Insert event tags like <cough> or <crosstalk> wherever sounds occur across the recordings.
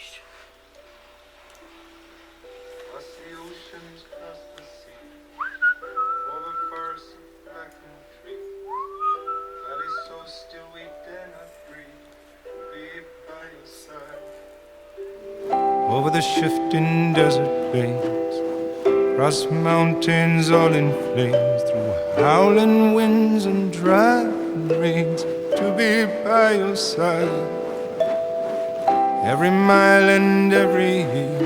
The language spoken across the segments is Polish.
iść. Across the oceans, across the sea, over forests of blackened tree, valleys so still we dare not breathe, be by your side. Over the shifting desert plains, across mountains all in flames, through howling winds and driving rains, to be by your side. Every mile and every year.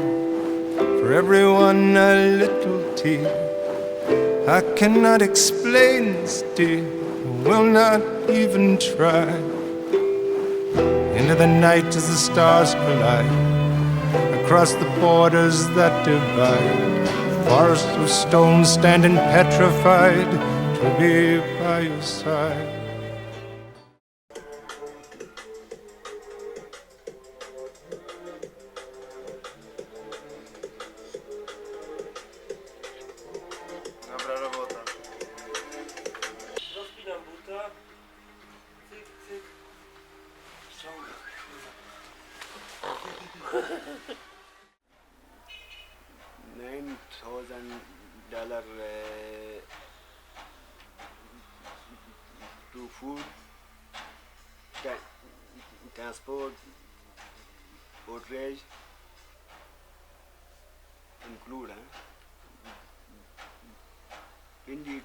For everyone a little tear. I cannot explain dear. Will not even try. Into the night as the stars collide. Across the borders that divide. Forests of stone standing petrified to be by your side. Nine thousand dollar uh, to food, tra- transport, portage include huh?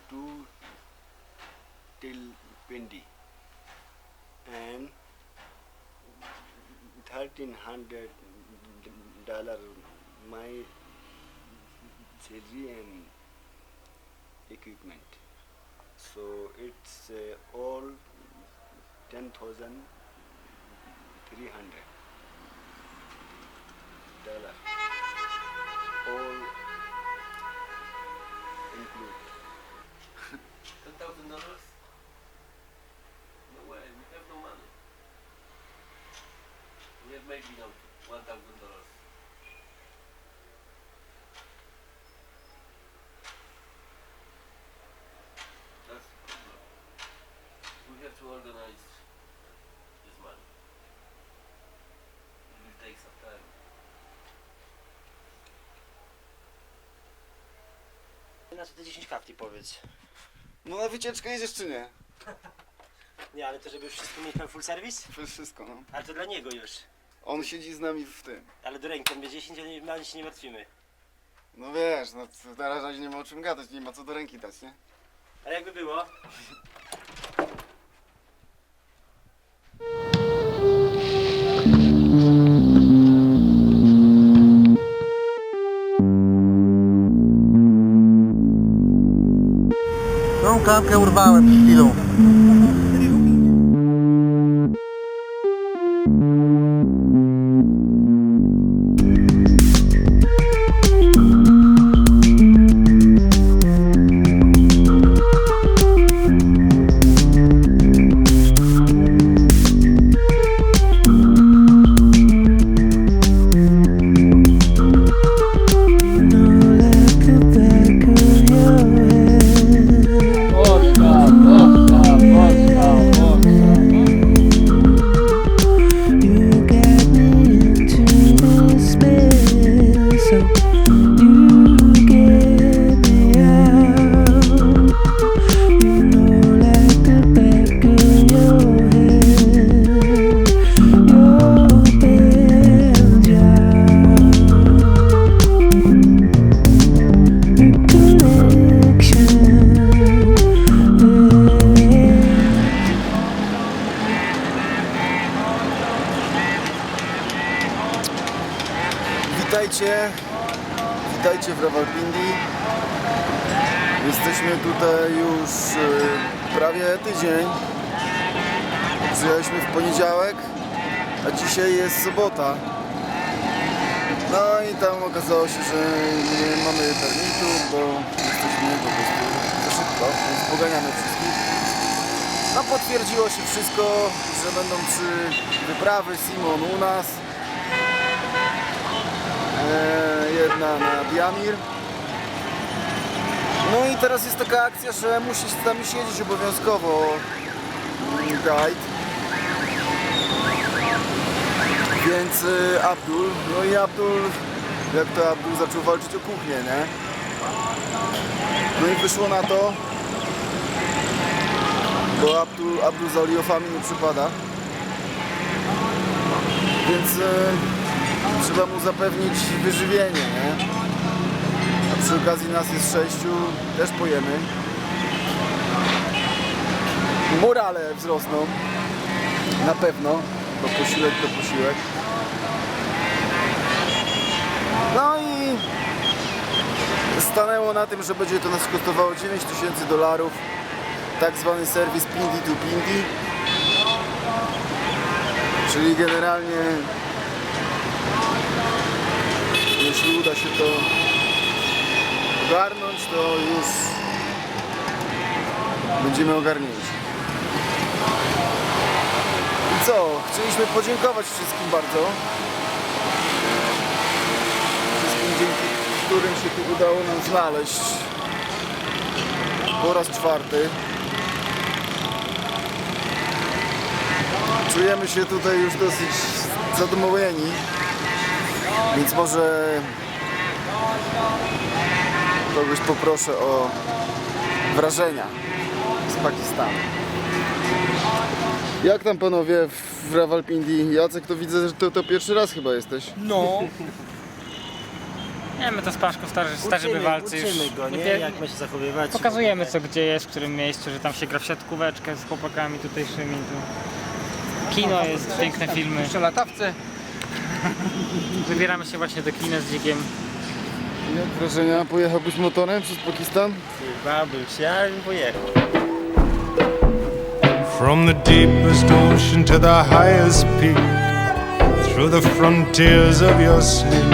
To till Pindi and thirteen hundred dollar my and equipment. So it's uh, all ten thousand three hundred dollar. We have maybe now one thousand dollars. That's the problem. We have to organize this money. It will take some time. Na co te 10 kapli powiedz. No na wycieczkę jedziesz czy nie? <laughs> Nie, ale to żeby już wszystko mieć na full service? To jest wszystko, no. Ale to dla niego już. On siedzi z nami w tym. Ale do ręki on będzie 10, ale na nic się nie martwimy. No wiesz, no to na razie nie ma o czym gadać, nie ma co do ręki dać, nie? Ale jakby było? Tą klamkę urwałem przed chwilą. Thank you. Witajcie, witajcie w Rawalpindi. Jesteśmy tutaj już e, prawie tydzień. Przyjechaliśmy w poniedziałek, a dzisiaj jest sobota. No i tam okazało się, że nie mamy permitu, bo jesteśmy po prostu za szybko, więc poganiamy wszystkich. No potwierdziło się wszystko, że będą trzy wyprawy Simon u nas. E, jedna na Diamir. No i teraz jest taka akcja, że musi z nami siedzieć obowiązkowo mm, guide. Więc y, Abdul, no i Abdul, jak to Abdul zaczął walczyć o kuchnię, nie? No i wyszło na to, bo Abdul, Abdul za oliofami nie przypada, więc y, trzeba mu zapewnić wyżywienie, nie? A przy okazji nas jest sześciu, też pojemy. Morale wzrosną, na pewno, bo posiłek to posiłek. No i stanęło na tym, że będzie to nas kosztowało 9 tysięcy dolarów. Tak zwany serwis Pindi to Pindi. Czyli generalnie jeśli uda się to ogarnąć, to już będziemy ogarnięci. I co? Chcieliśmy podziękować wszystkim bardzo. Wszystkim dzięki którym się tu udało nam znaleźć po raz czwarty. Czujemy się tutaj już dosyć zadowoleni, więc może kogoś poproszę o wrażenia z Pakistanu. Jak tam panowie w Rawalpindi? Jacek to widzę, że to, to pierwszy raz chyba jesteś. No. Nie, my to z Paszką starzy, starzy Uczymy, bywalcy już. uczymy go, nie? wie- Jak ma się zachowywać. Pokazujemy co gdzie jest, w którym miejscu, że tam się gra w siatkóweczkę z chłopakami tutejszymi. Tu. Kino jest, piękne filmy. Jeszcze latawce. <laughs> Wybieramy się właśnie do kina z dzikiem. Jak wrażenia? Pojechałbyś motorem przez Pakistan? Bałbym się, ale bym pojechał. From the deepest ocean to the highest peak, through the frontiers of your sleep,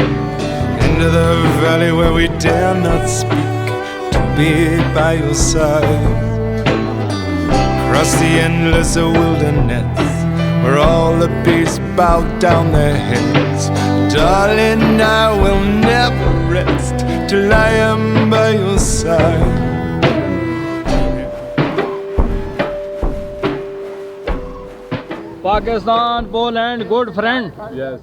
into the valley where we dare not speak, to be by your side. Across the endless wilderness, where all the beasts bow down their heads. Darling, I will never rest till I am by your side. Pakistan, Poland, good friend. Yes.